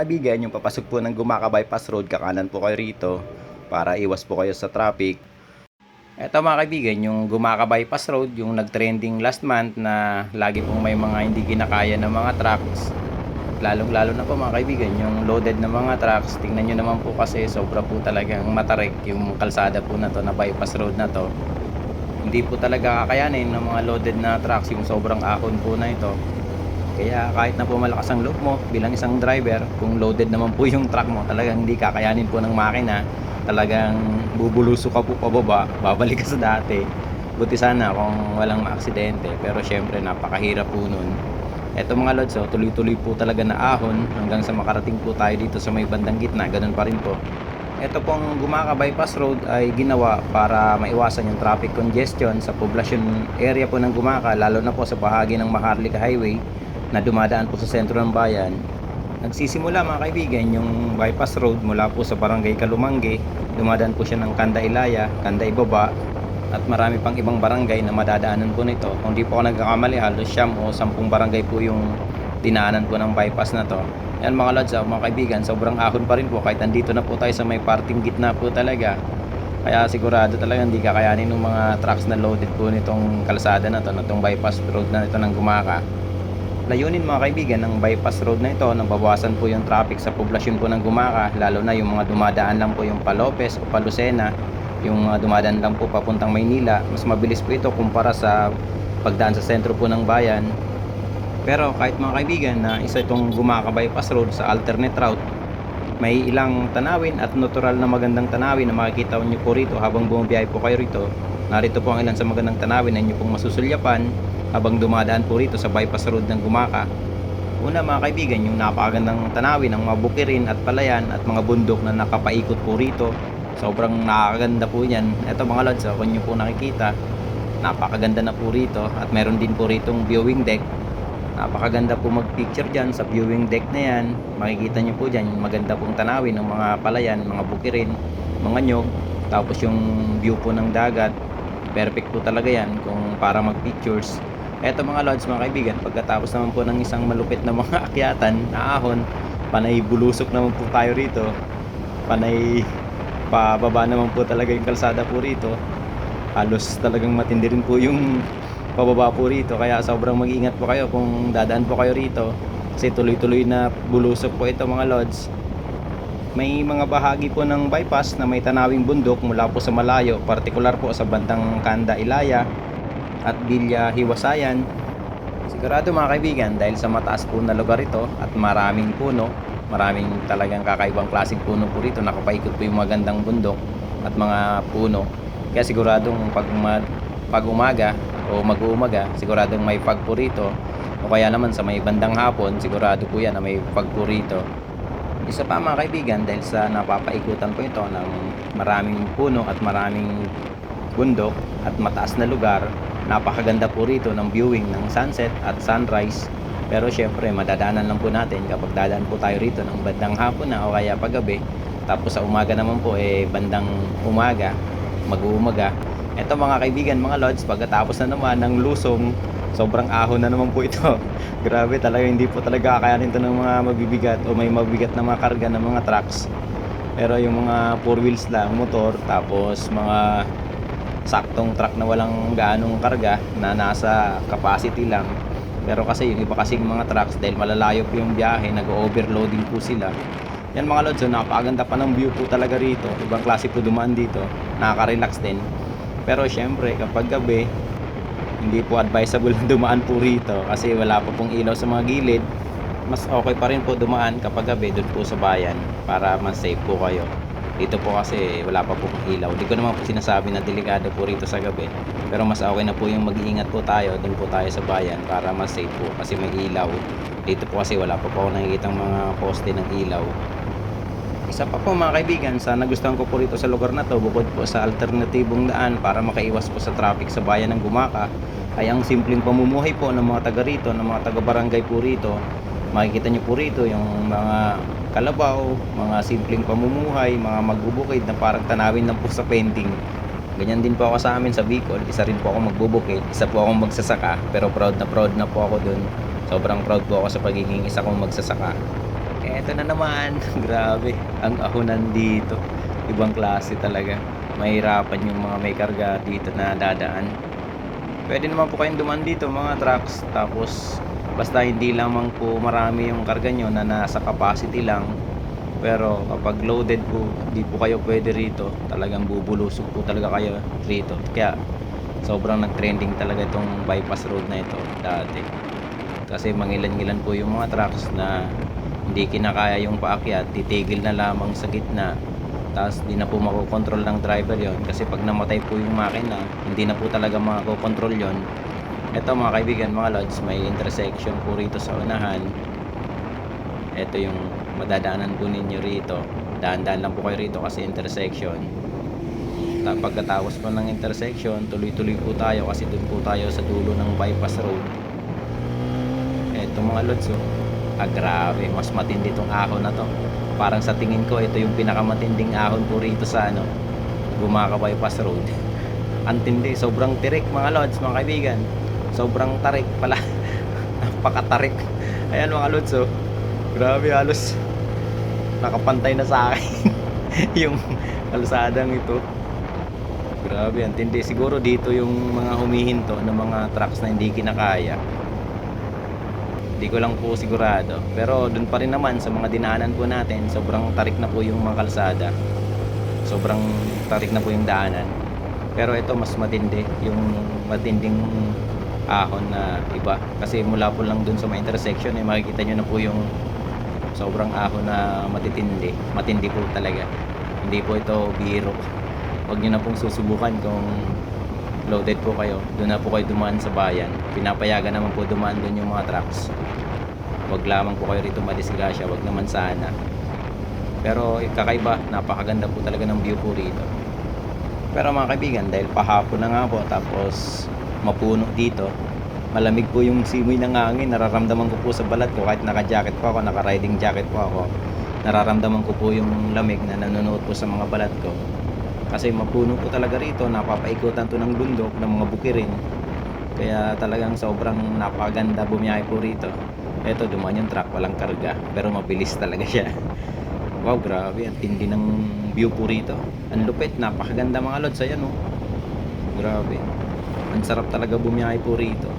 Kaibigan, yung papasok po ng Gumaka Bypass Road, kakanan po kayo rito para iwas po kayo sa traffic. Eto mga kaibigan, yung Gumaka Bypass Road, yung nag-trending last month na lagi pong may mga hindi kinakaya ng mga trucks. Lalong lalo na po mga kaibigan, yung loaded na mga trucks, tingnan nyo naman po kasi sobra po talagang matarik yung kalsada po na to, na bypass road na to. Hindi po talaga kakayanin ng mga loaded na trucks yung sobrang ahon po na ito. Kaya kahit na po malakas ang loob mo bilang isang driver, kung loaded naman po yung truck mo, talagang hindi kakayanin po ng makina. Talagang bubuluso ka po pababa, babalik ka sa dati. Buti sana kung walang aksidente, pero syempre napakahirap po nun. Eto mga lods, oh, tuloy-tuloy po talaga na ahon hanggang sa makarating po tayo dito sa may bandang gitna, ganun pa rin po. Ito pong Gumaka Bypass Road ay ginawa para maiwasan yung traffic congestion sa poblasyon area po ng Gumaka, lalo na po sa bahagi ng Maharlika Highway na dumadaan po sa sentro ng bayan. Nagsisimula mga kaibigan yung bypass road mula po sa barangay Kalumangge. Dumadaan po siya ng Kanda Ilaya, Kanda Ibaba at marami pang ibang barangay na madadaanan po nito. Kung di po ako nagkakamali, halos siyam o sampung barangay po yung dinaanan po ng bypass na to. Yan mga lods, ah, mga kaibigan, sobrang ahon pa rin po kahit andito na po tayo sa may parting gitna po talaga. Kaya sigurado talaga hindi kakayanin ng mga trucks na loaded po nitong kalsada na to, na itong bypass road na ito ng Gumaka. Layunin mga kaibigan ng bypass road na ito nang bawasan po yung traffic sa poblasyon po ng Gumaka lalo na yung mga dumadaan lang po yung Palopes o Palucena yung mga dumadaan lang po papuntang Maynila. Mas mabilis po ito kumpara sa pagdaan sa sentro po ng bayan. Pero kahit mga kaibigan na isa itong Gumaka bypass road sa alternate route may ilang tanawin at natural na magandang tanawin na makikita nyo po rito habang bumabiyahe po kayo rito narito po ang ilan sa magandang tanawin na inyo pong masusulyapan habang dumadaan po rito sa bypass road ng Gumaka. Una mga kaibigan, yung napakagandang tanawin ng mga bukirin at palayan at mga bundok na nakapaikot po rito. Sobrang nakakaganda po yan. Ito mga lods, oh, kung nyo po nakikita, napakaganda na po rito at meron din po ritong viewing deck. Napakaganda po mag-picture dyan sa viewing deck na yan. Makikita nyo po dyan yung maganda pong tanawin ng mga palayan, mga bukirin, mga nyog. Tapos yung view po ng dagat. Perfect po talaga yan kung para mag-pictures. Eto mga lods mga kaibigan, pagkatapos naman po ng isang malupit na mga akyatan ahon, panay bulusok naman po tayo rito. Panay pababa naman po talaga yung kalsada po rito. Halos talagang matindi rin po yung pababa po rito. Kaya sobrang mag-ingat po kayo kung dadaan po kayo rito. Kasi tuloy-tuloy na bulusok po ito mga lods. May mga bahagi po ng bypass na may tanawing bundok mula po sa malayo, partikular po sa bandang Kanda Ilaya at Bilya Hiwasayan. Sigurado mga kaibigan dahil sa mataas po na lugar ito at maraming puno, maraming talagang kakaibang klaseng puno po rito, nakapaikot po yung magandang bundok at mga puno. Kaya siguradong pag, pag umaga o mag-uumaga, siguradong may fog po rito. O kaya naman sa may bandang hapon, sigurado po yan na may fog po rito. Isa pa mga kaibigan dahil sa napapaikutan po ito ng maraming puno at maraming bundok at mataas na lugar, napakaganda po rito ng viewing ng sunset at sunrise. Pero syempre madadaanan lang po natin kapag dadaan po tayo rito ng bandang hapon na o kaya paggabi. Tapos sa umaga naman po eh bandang umaga, mag-uumaga. Ito mga kaibigan, mga lods, pagkatapos na naman ng lusong, sobrang ahon na naman po ito. Grabe talaga, hindi po talaga kakayanin ito ng mga mabibigat o may mabigat na mga karga ng mga trucks. Pero yung mga four wheels lang, motor, tapos mga saktong truck na walang gaanong karga na nasa capacity lang. Pero kasi yung iba kasing mga trucks dahil malalayo po yung biyahe, nag-overloading po sila. Yan mga lods, so napakaganda pa ng view po talaga rito. Ibang klase po dumaan dito. Nakaka-relax din. Pero syempre, kapag gabi, hindi po advisable dumaan po rito kasi wala pa pong ilaw sa mga gilid. Mas okay pa rin po dumaan kapag gabi doon po sa bayan para mas safe po kayo. Dito po kasi wala pa po ilaw. Hindi ko naman po sinasabi na delikado po rito sa gabi. Pero mas okay na po yung mag-iingat po tayo doon po tayo sa bayan para mas safe po kasi may ilaw. Dito po kasi wala pa po ako nakikita mga poste ng ilaw. Isa pa po mga kaibigan, sa nagustuhan ko po rito sa lugar na to bukod po sa alternatibong daan para makaiwas po sa traffic sa bayan ng Gumaka ay ang simpleng pamumuhay po ng mga taga rito, ng mga taga barangay po rito. Makikita niyo po rito yung mga kalabaw, mga simpleng pamumuhay, mga magbubukid na parang tanawin lang po sa painting. Ganyan din po ako sa amin sa Bicol. Isa rin po ako magbubukid, isa po akong magsasaka, pero proud na proud na po ako dun. Sobrang proud po ako sa pagiging isa kong magsasaka. Eto na naman. Grabe. Ang ahunan dito. Ibang klase talaga. Mahirapan yung mga may karga dito na dadaan. Pwede naman po kayong dumaan dito mga trucks. Tapos basta hindi lamang po marami yung karga nyo na nasa capacity lang. Pero kapag loaded po, hindi po kayo pwede rito. Talagang bubulusok po talaga kayo rito. Kaya sobrang nag-trending talaga itong bypass road na ito dati. Kasi mangilan-ngilan po yung mga trucks na hindi kinakaya yung paakyat, titigil na lamang sa gitna. Tapos di na po makokontrol ng driver yon kasi pag namatay po yung makina, hindi na po talaga makokontrol yon. Ito mga kaibigan, mga lods, may intersection po rito sa unahan. Ito yung madadaanan po ninyo rito. Daan-daan lang po kayo rito kasi intersection. Ta- Pagkatapos po ng intersection, tuloy-tuloy po tayo kasi doon po tayo sa dulo ng bypass road. Eto mga lods, oh. Ah, grabe. Mas matindi tong ahon na to. Parang sa tingin ko, ito yung pinakamatinding ahon po rito sa ano, Gumaka Bypass Road. Ang tindi. Sobrang tirik mga lods, mga kaibigan. Sobrang tarik pala. Napakatarik. Ayan mga lods, oh. Grabe, halos nakapantay na sa akin yung kalsadang ito. Grabe, ang tindi. Siguro dito yung mga humihinto ng mga trucks na hindi kinakaya. Hindi ko lang po sigurado. Pero dun pa rin naman sa mga dinaanan po natin, sobrang tarik na po yung mga kalsada. Sobrang tarik na po yung daanan. Pero ito mas matindi, yung matinding ahon na iba. Kasi mula po lang dun sa mga intersection, eh, makikita nyo na po yung sobrang ahon na matitindi. Matindi po talaga. Hindi po ito biro. Huwag nyo na pong susubukan kung loaded po kayo, doon na po kayo dumaan sa bayan. Pinapayagan naman po dumaan doon yung mga trucks. Huwag lamang po kayo rito madisgrasya, wag naman sana. Pero kakaiba, napakaganda po talaga ng view po rito. Pero mga kaibigan, dahil pahapon na nga po, tapos mapuno dito, malamig po yung simoy ng hangin, nararamdaman ko po sa balat ko, kahit naka-jacket po ako, naka-riding jacket po ako, nararamdaman ko po yung lamig na nanonood po sa mga balat ko kasi mapuno po talaga rito napapaikutan to ng bundok ng mga bukirin. Kaya talagang sobrang napaganda bumiyahe po rito. Eto dumaan yung truck walang karga pero mabilis talaga siya. Wow grabe ang tindi ng view po rito. Ang lupit napakaganda mga lods ayan oh. Grabe ang sarap talaga bumiyahe po rito.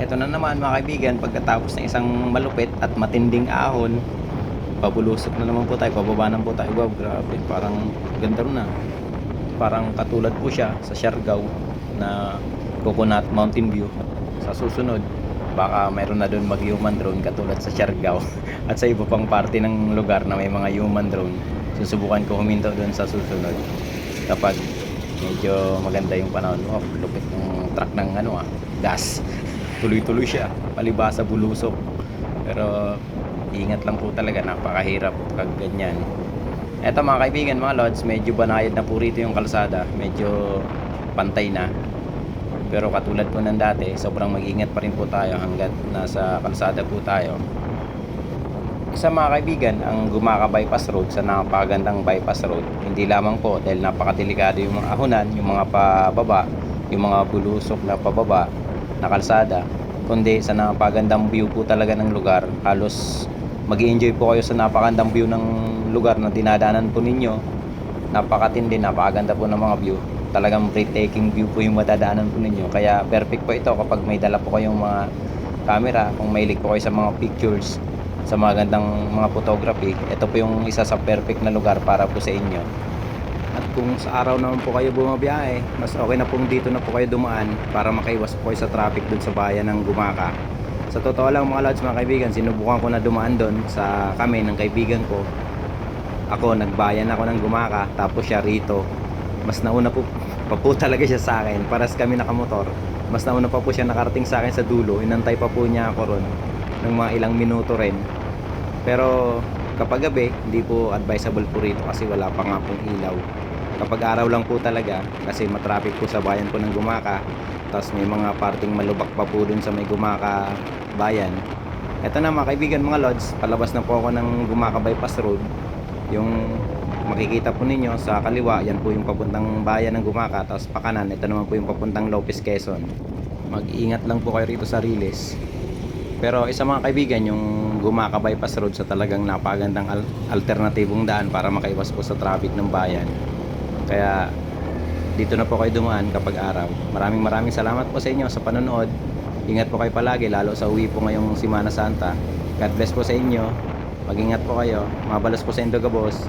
Eto na naman mga kaibigan pagkatapos ng isang malupit at matinding ahon pabulusok na naman po tayo, pababa na po tayo. Wow, grabe, parang ganda na. Parang katulad po siya sa Siargao na Coconut Mountain View. Sa susunod, baka mayroon na doon mag-human drone katulad sa Siargao at sa iba pang parte ng lugar na may mga human drone. Susubukan ko huminto doon sa susunod kapag medyo maganda yung panahon. Oh, lupit ng truck ng ano ah, gas. Tuloy-tuloy siya, palibasa bulusok. Pero ingat lang po talaga napakahirap pag ganyan. Eto mga kaibigan mga lods medyo banayad na po rito yung kalsada. Medyo pantay na. Pero katulad po ng dati sobrang mag-ingat pa rin po tayo hanggat nasa kalsada po tayo. Sa mga kaibigan ang Gumaka Bypass Road sa napakagandang bypass road. Hindi lamang po dahil napakadelikado yung mga ahunan yung mga pababa yung mga bulusok na pababa na kalsada kundi sa napakagandang view po talaga ng lugar halos mag enjoy po kayo sa napakandang view ng lugar na dinadaanan po ninyo. Napakatindi, napakaganda po ng mga view. Talagang breathtaking view po yung madadaanan po ninyo. Kaya perfect po ito kapag may dala po kayong mga camera kung mahilig po kayo sa mga pictures sa mga gandang mga photography ito po yung isa sa perfect na lugar para po sa inyo. At kung sa araw naman po kayo bumabiyahe mas okay na pong dito na po kayo dumaan para makaiwas po kayo sa traffic dun sa bayan ng Gumaka sa totoo lang mga lods mga kaibigan sinubukan ko na dumaan doon sa kami ng kaibigan ko. Ako nagbayan ako ng gumaka tapos siya rito. Mas nauna po pa po talaga siya sa akin. Paras kami nakamotor. Mas nauna pa po siya nakarating sa akin sa dulo. Inantay pa po niya ako ron ng mga ilang minuto rin. Pero kapag gabi hindi po advisable po rito kasi wala pa nga pong ilaw. Kapag araw lang po talaga kasi matraffic po sa bayan po ng gumaka tapos may mga parting malubak pa po dun sa may gumaka bayan. Ito na mga kaibigan mga lods, palabas na po ako ng Gumaka Bypass Road. Yung makikita po ninyo sa kaliwa, yan po yung papuntang bayan ng Gumaka. Tapos pakanan, ito naman po yung papuntang Lopez Quezon. Mag-ingat lang po kayo rito sa Riles. Pero isa mga kaibigan, yung Gumaka Bypass Road sa talagang napagandang al- alternatibong daan para makaiwas po sa traffic ng bayan. Kaya dito na po kayo dumaan kapag araw. Maraming maraming salamat po sa inyo sa panonood. Ingat po kayo palagi, lalo sa uwi po ngayong Simana Santa. God bless po sa inyo. Mag-ingat po kayo. Mabalas po sa Indogabos.